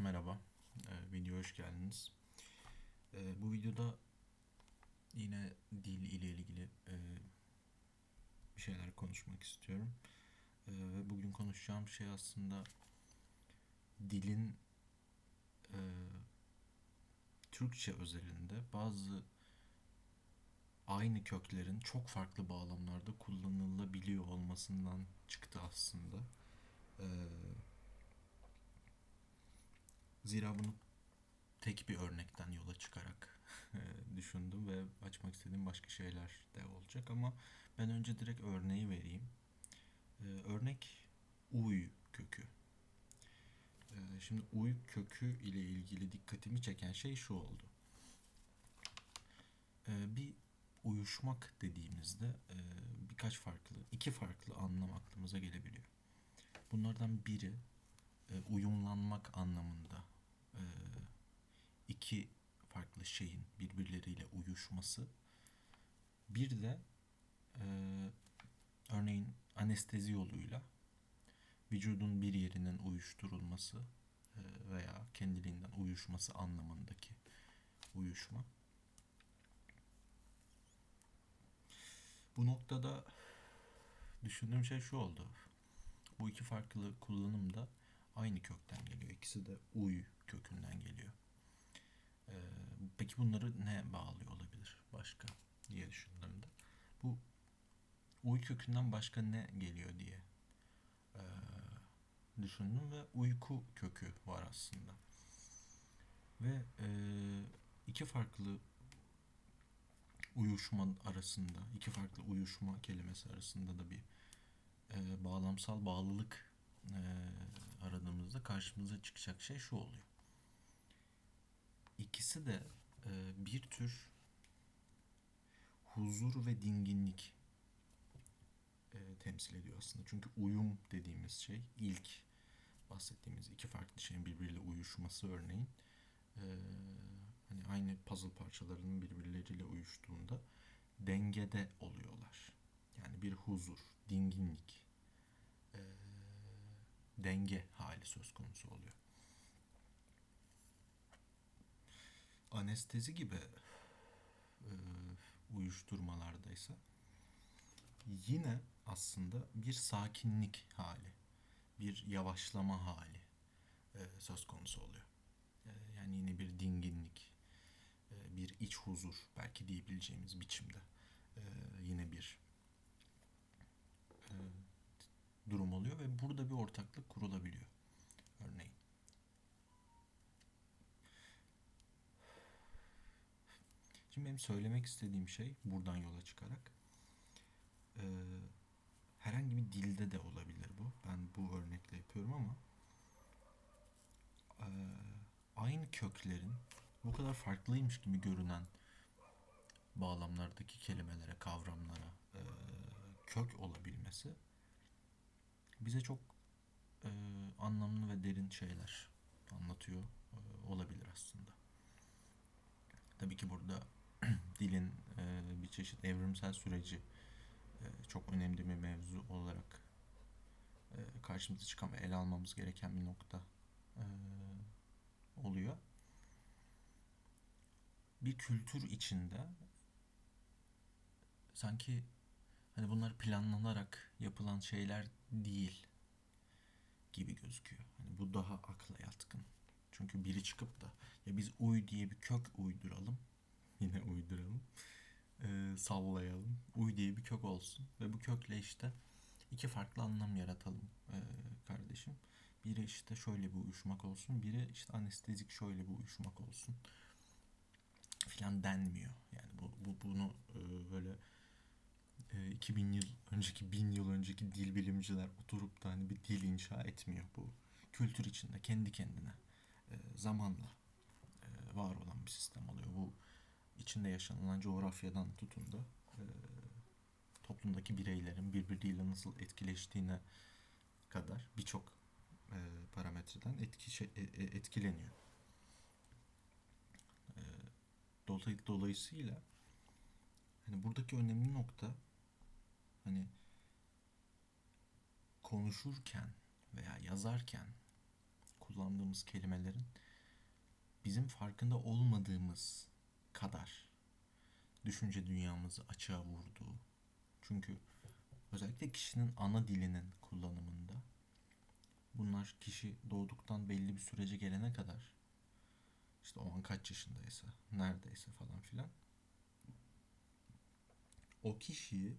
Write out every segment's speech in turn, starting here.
Merhaba, ee, videoya hoş geldiniz. Ee, bu videoda yine dil ile ilgili e, bir şeyler konuşmak istiyorum. Ee, ve bugün konuşacağım şey aslında dilin e, Türkçe özelinde bazı aynı köklerin çok farklı bağlamlarda kullanılabiliyor olmasından çıktı aslında. Ee, Zira bunu tek bir örnekten yola çıkarak e, düşündüm ve açmak istediğim başka şeyler de olacak ama ben önce direkt örneği vereyim. Ee, örnek uy kökü. Ee, şimdi uy kökü ile ilgili dikkatimi çeken şey şu oldu. Bir uyuşmak dediğimizde e, birkaç farklı, iki farklı anlam aklımıza gelebiliyor. Bunlardan biri e, uyumlanmak anlamında e, iki farklı şeyin birbirleriyle uyuşması. Bir de e, örneğin anestezi yoluyla vücudun bir yerinin uyuşturulması veya kendiliğinden uyuşması anlamındaki uyuşma. Bu noktada düşündüğüm şey şu oldu. Bu iki farklı kullanım da aynı kökten geliyor. İkisi de uy kökünden geliyor. Ee, peki bunları ne bağlıyor olabilir başka diye düşündüğümde. Bu uy kökünden başka ne geliyor diye ee, düşündüm ve uyku kökü var aslında. Ve e, iki farklı uyuşma arasında, iki farklı uyuşma kelimesi arasında da bir e, bağlamsal bağlılık e, aradığımızda karşımıza çıkacak şey şu oluyor. İkisi de e, bir tür huzur ve dinginlik e, temsil ediyor aslında. Çünkü uyum dediğimiz şey ilk bahsettiğimiz iki farklı şeyin birbiriyle uyuşması örneğin e, hani aynı puzzle parçalarının birbirleriyle uyuştuğunda dengede oluyorlar. Yani bir huzur, dinginlik, e, denge hali söz konusu oluyor. Anestezi gibi e, uyuşturmalarda ise yine aslında bir sakinlik hali, bir yavaşlama hali e, söz konusu oluyor. E, yani yine bir dinginlik, e, bir iç huzur belki diyebileceğimiz biçimde e, yine bir e, durum oluyor ve burada bir ortaklık kurulabiliyor. Örneğin. Şimdi benim söylemek istediğim şey buradan yola çıkarak e, herhangi bir dilde de olabilir bu. Ben bu örnekle yapıyorum ama e, aynı köklerin bu kadar farklıymış gibi görünen bağlamlardaki kelimelere, kavramlara e, kök olabilmesi bize çok e, anlamlı ve derin şeyler anlatıyor e, olabilir aslında. Tabii ki burada dilin e, bir çeşit evrimsel süreci e, çok önemli bir mevzu olarak e, karşımıza çıkan ve ele almamız gereken bir nokta oluyor. Bir kültür içinde sanki hani bunlar planlanarak yapılan şeyler değil gibi gözüküyor. Hani bu daha akla yatkın. Çünkü biri çıkıp da ya biz uy diye bir kök uyduralım. Yine uyduralım. Ee, sallayalım. Uy diye bir kök olsun. Ve bu kökle işte iki farklı anlam yaratalım ee, kardeşim. Biri işte şöyle bir uyuşmak olsun. Biri işte anestezik şöyle bir uyuşmak olsun. Filan denmiyor. Yani bu, bu bunu e, böyle 2000 ee, yıl önceki, 1000 yıl önceki dil bilimciler oturup da hani bir dil inşa etmiyor bu. Kültür içinde kendi kendine e, zamanla e, var olan bir sistem oluyor. Bu içinde yaşanılan coğrafyadan tutun da e, toplumdaki bireylerin birbiriyle nasıl etkileştiğine kadar birçok parametreden etki, şey, etkileniyor. Dolayısıyla hani buradaki önemli nokta hani konuşurken veya yazarken kullandığımız kelimelerin bizim farkında olmadığımız kadar düşünce dünyamızı açığa vurduğu. Çünkü özellikle kişinin ana dilinin kullanımında bunlar kişi doğduktan belli bir sürece gelene kadar işte o an kaç yaşındaysa, neredeyse falan filan o kişiyi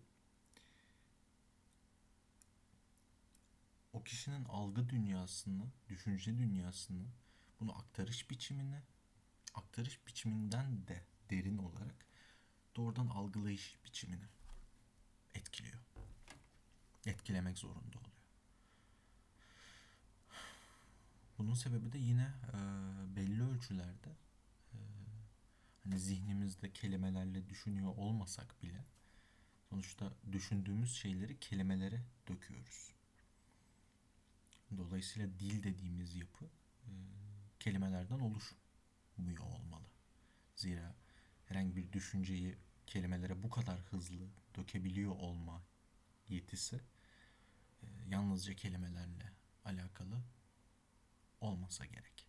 o kişinin algı dünyasını, düşünce dünyasını, bunu aktarış biçimini, aktarış biçiminden de derin olarak doğrudan algılayış biçimini etkiliyor. Etkilemek zorunda oluyor. Bunun sebebi de yine e, belli ölçülerde e, hani zihnimizde kelimelerle düşünüyor olmasak bile sonuçta düşündüğümüz şeyleri kelimelere döküyoruz. Dolayısıyla dil dediğimiz yapı e, kelimelerden oluşmuyor olmalı. Zira herhangi bir düşünceyi kelimelere bu kadar hızlı dökebiliyor olma yetisi e, yalnızca kelimelerle alakalı olmasa gerek.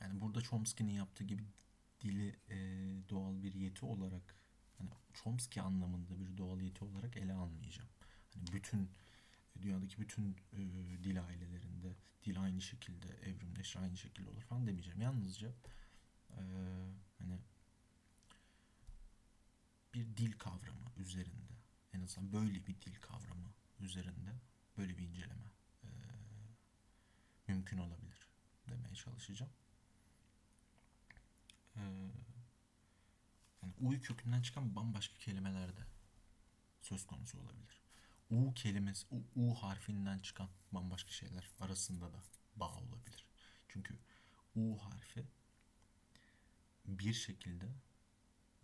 Yani burada Chomsky'nin yaptığı gibi dili e, doğal bir yeti olarak hani Chomsky anlamında bir doğal yeti olarak ele almayacağım. Hani bütün dünyadaki bütün e, dil ailelerinde dil aynı şekilde evrimleşir, aynı şekilde olur falan demeyeceğim. Yalnızca e, hani bir dil kavramı üzerinde en azından böyle bir dil kavramı üzerinde böyle bir inceleme e, mümkün olabilir demeye çalışacağım. E, yani uy kökünden çıkan bambaşka kelimeler de söz konusu olabilir. U kelimesi, U, U harfinden çıkan bambaşka şeyler arasında da bağ olabilir. Çünkü U harfi bir şekilde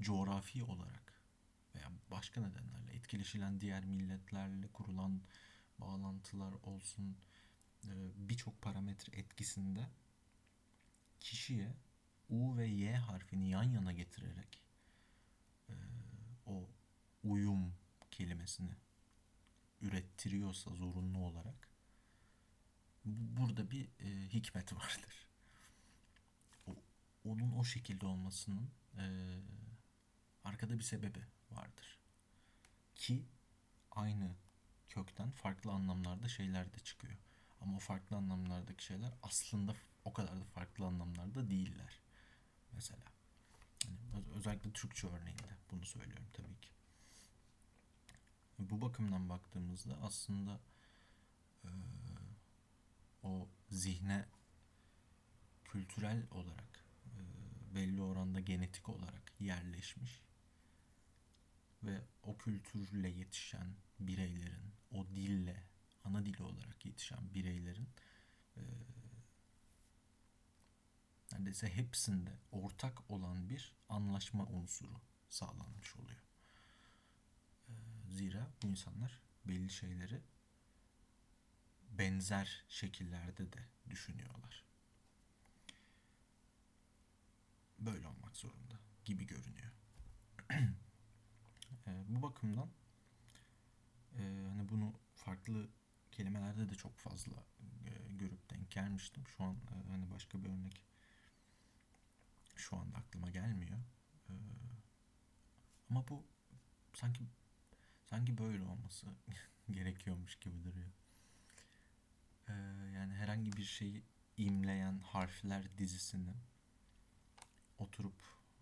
coğrafi olarak veya başka nedenlerle etkileşilen diğer milletlerle kurulan bağlantılar olsun e, birçok parametre etkisinde kişiye U ve Y harfini yan yana getirerek e, o uyum kelimesini ürettiriyorsa zorunlu olarak burada bir e, hikmet vardır. O, onun o şekilde olmasının e, arkada bir sebebi vardır. Ki aynı kökten farklı anlamlarda şeyler de çıkıyor. Ama o farklı anlamlardaki şeyler aslında o kadar da farklı anlamlarda değiller. Mesela. Yani özellikle Türkçe örneğinde bunu söylüyorum tabii ki. Bu bakımdan baktığımızda aslında e, o zihne kültürel olarak e, belli oranda genetik olarak yerleşmiş ve o kültürle yetişen bireylerin, o dille, ana dili olarak yetişen bireylerin e, neredeyse hepsinde ortak olan bir anlaşma unsuru sağlanmış oluyor. Zira bu insanlar belli şeyleri benzer şekillerde de düşünüyorlar. Böyle olmak zorunda gibi görünüyor. e, bu bakımdan e, hani bunu farklı kelimelerde de çok fazla e, görüp denk gelmiştim. Şu an e, hani başka bir örnek şu anda aklıma gelmiyor. E, ama bu sanki sanki böyle olması gerekiyormuş gibi duruyor. E, yani herhangi bir şeyi imleyen harfler dizisini oturup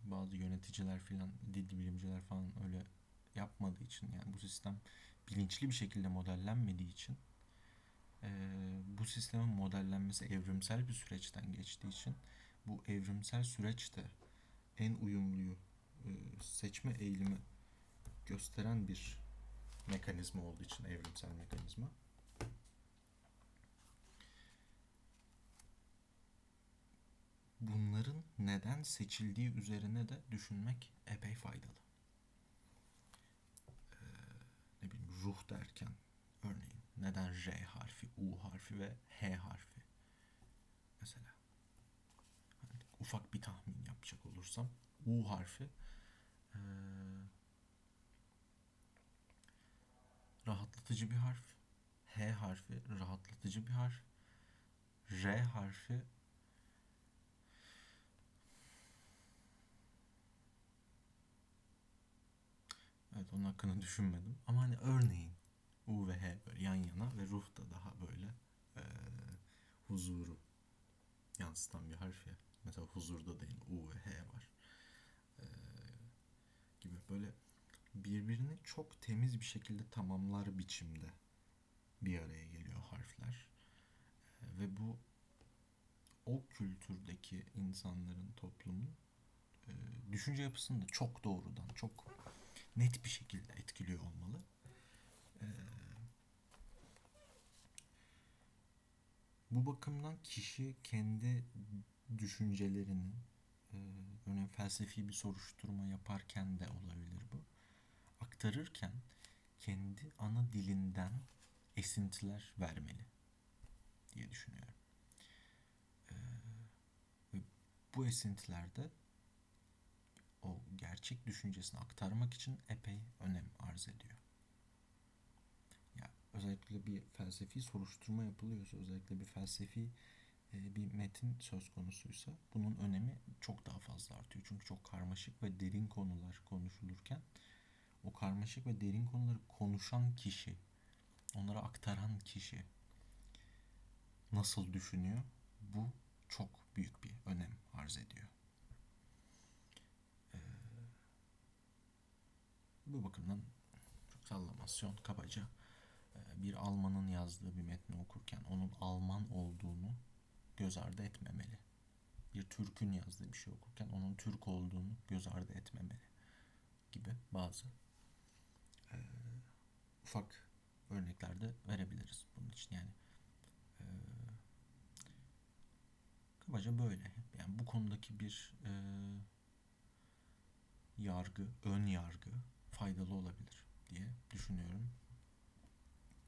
bazı yöneticiler filan, dil bilimciler falan öyle yapmadığı için yani bu sistem bilinçli bir şekilde modellenmediği için e, bu sistemin modellenmesi evrimsel bir süreçten geçtiği için bu evrimsel süreçte en uyumluyu e, seçme eğilimi gösteren bir mekanizma olduğu için evrimsel mekanizma. Bunların neden seçildiği üzerine de düşünmek epey faydalı. ne bileyim ruh derken örneğin neden R harfi, U harfi ve H harfi mesela hani ufak bir tahmin yapacak olursam U harfi ee, rahatlatıcı bir harf H harfi rahatlatıcı bir harf. R harfi Evet onun hakkında düşünmedim. Ama hani örneğin U ve H böyle yan yana ve ruh da daha böyle eee, huzuru yansıtan bir harf ya. Mesela huzurda değil U ve H var. Eee, gibi böyle birbirini çok temiz bir şekilde tamamlar biçimde bir araya geliyor harfler. Eee, ve bu o kültürdeki insanların, toplumun eee, düşünce yapısını da çok doğrudan, çok net bir şekilde etkiliyor olmalı. Eee, bu bakımdan kişi kendi düşüncelerini, eee, örneğin felsefi bir soruşturma yaparken de olabilir bu. Aktarırken kendi ana dilinden esintiler vermeli diye düşünüyorum. Ve bu esintilerde o gerçek düşüncesini aktarmak için epey önem arz ediyor. Ya özellikle bir felsefi soruşturma yapılıyorsa, özellikle bir felsefi e, bir metin söz konusuysa bunun önemi çok daha fazla artıyor. Çünkü çok karmaşık ve derin konular konuşulurken o karmaşık ve derin konuları konuşan kişi, onlara aktaran kişi nasıl düşünüyor? Bu çok büyük bir önem arz ediyor. Ee, bu bakımdan çok sallamasyon kabaca e, bir Almanın yazdığı bir metni okurken onun Alman olduğunu göz ardı etmemeli. Bir Türk'ün yazdığı bir şey okurken onun Türk olduğunu göz ardı etmemeli gibi bazı e, ufak örnekler de verebiliriz bunun için yani. E, kabaca böyle. Yani bu konudaki bir e, yargı, ön yargı faydalı olabilir diye düşünüyorum.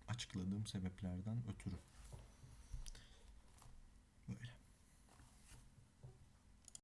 Açıkladığım sebeplerden ötürü.